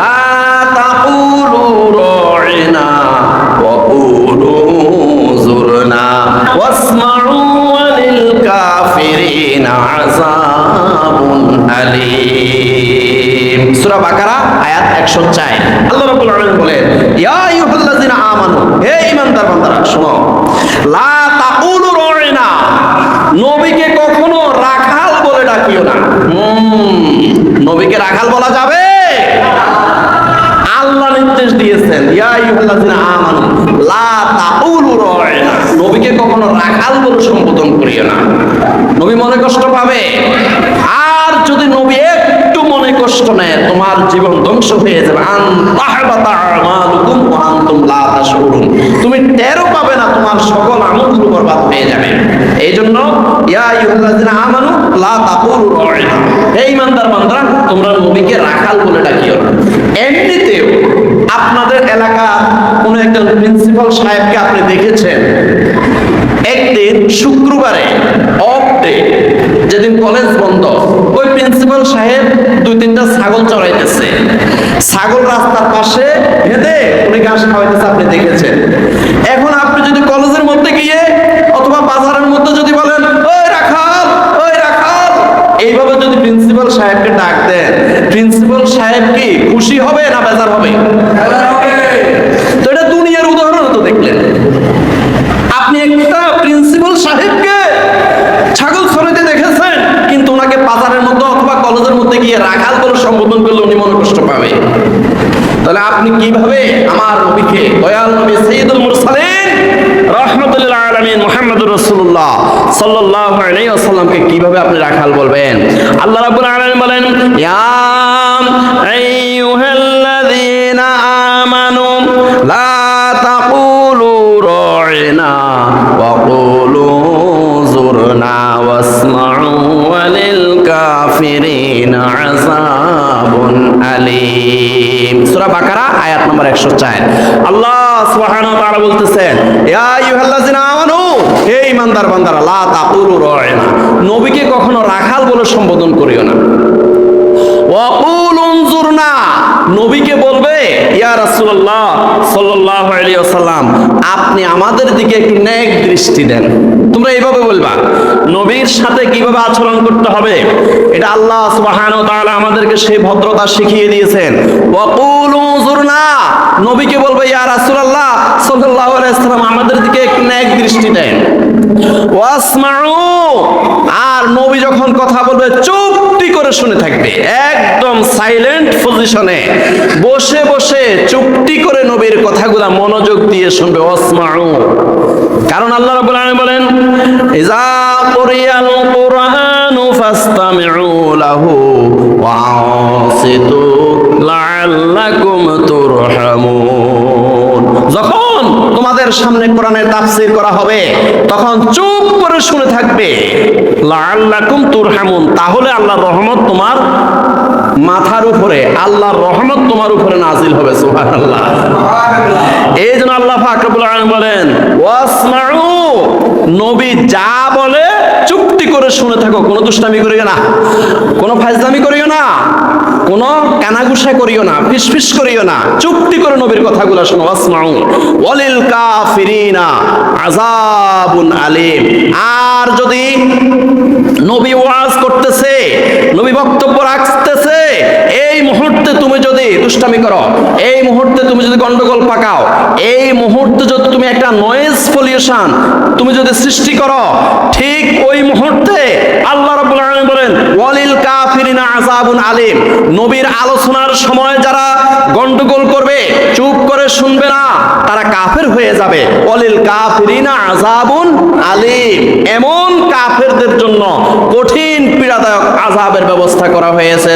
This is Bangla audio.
লা তাকুলু রা'না ওয়া কুলু যুরনা ওয়াসমা'ু ওয়ালিল কাফিরিনা আযাবুন আলীম। সূরা বাকারা, আয়াত 104 আল্লাহ রাব্বুল আলামিন বলেন আইয়ুহাল্লাযীনা আমানু, হে ঈমানদার বান্দারা, শোনো। লা তাকুলু রা'না নবীকে কখনো ডাকিও না। নবীকে রাখাল বলা যাবে? আল্লাহ নির্দেশ দিয়েছেন নবীকে কখনো রাখাল বলে সম্বোধন করিও না। নবী মনে কষ্ট পাবে? আর যদি নবী একটু মনে কষ্ট নেয়, তোমার জীবন ধ্বংস হয়ে যাবে। তুমি টেরও পাবে না, তোমার সকল আমলগুলো বরবাদ হয়ে যাবে। এই জন্য ইয়া আইয়ুহাল্লাযীনা আমানু লা আপনি দেখেছেন? একদিন শুক্রবারে অফ ডে যেদিন কলেজ বন্ধ, ওই প্রিন্সিপাল সাহেব দুই তিনটা ছাগল চড়াইতেছে। ছাগল রাস্তার পাশে হেঁটে উনি ঘাস খাওয়াইতেছে, আপনি দেখেছেন। এখন আপনি যদি কলেজের মধ্যে গিয়ে অথবা বাজারের মধ্যে যদি বলেন ওই রাখাল ওই রাখাল এইভাবে যদি প্রিন্সিপাল সাহেবকে ডাক দেন সাহেব কি খুশি হবে না বেজার হবে। তো এটা দুনিয়ার উদাহরণ তো দেখলেন। আপনি একটা প্রিন্সিপাল সাহেবকে ছাগল ছড়াইতে দেখেছেন কিন্তু ওনাকে বাজারের মধ্যে অথবা কলেজের মধ্যে গিয়ে রাখাল বলে সম্বোধন করলে উনি মনে কষ্ট পাবে। তাহলে আপনি কীভাবে আমার নবীকে দয়াল নবী সৈয়দুল মুরসালিন কীভাবে আপনি রাখাল বলবেন? আল্লাহ রাবুল আলামিন বলেন, ইয়া আইয়ুহাল্লাযীনা আমানু, লা তাকুলু রা'না ওয়া কুলু যুরনা ওয়াসমা'ু ওয়ালিল কাফিরিনা আযাবুন আলীম। সূরা বাকারা, আয়াত নম্বর 104 আল্লাহ সুবহানাহু ওয়া তাআলা বলতেছেন ইয়া আইয়ুহাল্লাযিনা আমানু, হে ঈমানদার বান্দারা, লা তাকুলু রা'না নবীকে কখনো রাখাল বলে সম্বোধন করিও না। ওয়াকুল উনজুরনা, নবীকে বলবে আপনি আমাদের দিকে একটু নেক দৃষ্টি দেন। তোমরা এইভাবে বলবা, নবীর সাথে কীভাবে আচরণ করতে হবে? এটা আল্লাহ সুবহানাহু ওয়া আমাদেরকে সেই ভদ্রতা শিখিয়ে দিয়েছেন। নবীকে বলবে, ইয়া আলাইহি ওয়াসাল্লাম, আমাদের দিকে একটু নেক দৃষ্টি দেন। ওয়াসমাউ, আর নবী যখন কথা বলবে চুপটি করে শুনে থাকবে। একদম সাইলেন্ট পজিশনে বসে বসে চুপটি করে নবীর কথাগুলা মনোযোগ দিয়ে শুনবে। ওয়াসমাউ। কারণ আল্লাহ রাব্বুল আলামিন বলেন ইজা কুরিয়াল কুরআনু ফাসতামিউ লাহু ওয়া আনসিতু লাআল্লাকুম তুরহামুন। যখন তোমাদের সামনে কোরআনের তাফসীর করা হবে, তখন চুপ করে শুনে থাকবে, লাআল্লাকুম তুরহামুন। তাহলে আল্লাহর রহমত তোমার মাথার উপরে, আল্লাহর রহমত তোমার উপরে নাজিল হবে, সুবহানাল্লাহ। এই জন্য আল্লাহ পাক রব্বুল আলামিন বলেন, ওয়াসমাউ, নবী যা বলে চুপটি করে শুনে থাকো, কোনো দুষ্টামি করিও না, কোনো ফাজলামি করিও না। কোনো কানাগুসা করিও না, ফিসফিস করিও না চুপটি করে নবীর কথাগুলো শোনো, আসমাউ। ওয়ালিল কাফিরিনা আযাবুন আলিম। আর যদি নবী ওয়াজ করতেছে, নবী বক্তব্য রাখতেছে, এই মুহূর্তে তুমি যদি দুষ্টামি করো, এই মুহূর্তে তুমি যদি গন্ডগোল পাকাও, এই মুহূর্তে যদি তুমি একটা নয়েজ পলিউশন তুমি যদি সৃষ্টি করো, ঠিক ওই মুহূর্তে আল্লাহ রাব্বুল আলামিন বলেন আযাবুন আলিম, নবীর আলোচনার সময় যারা গন্ডগোল করবে, চুপ করে শুনবে না, তারা কাফের হয়ে যাবে। অলিল কাফিরিনা আজাবুন আলিম। এমন কাফেরদের জন্য কঠিন পীড়াদায়ক আজাবের ব্যবস্থা করা হয়েছে।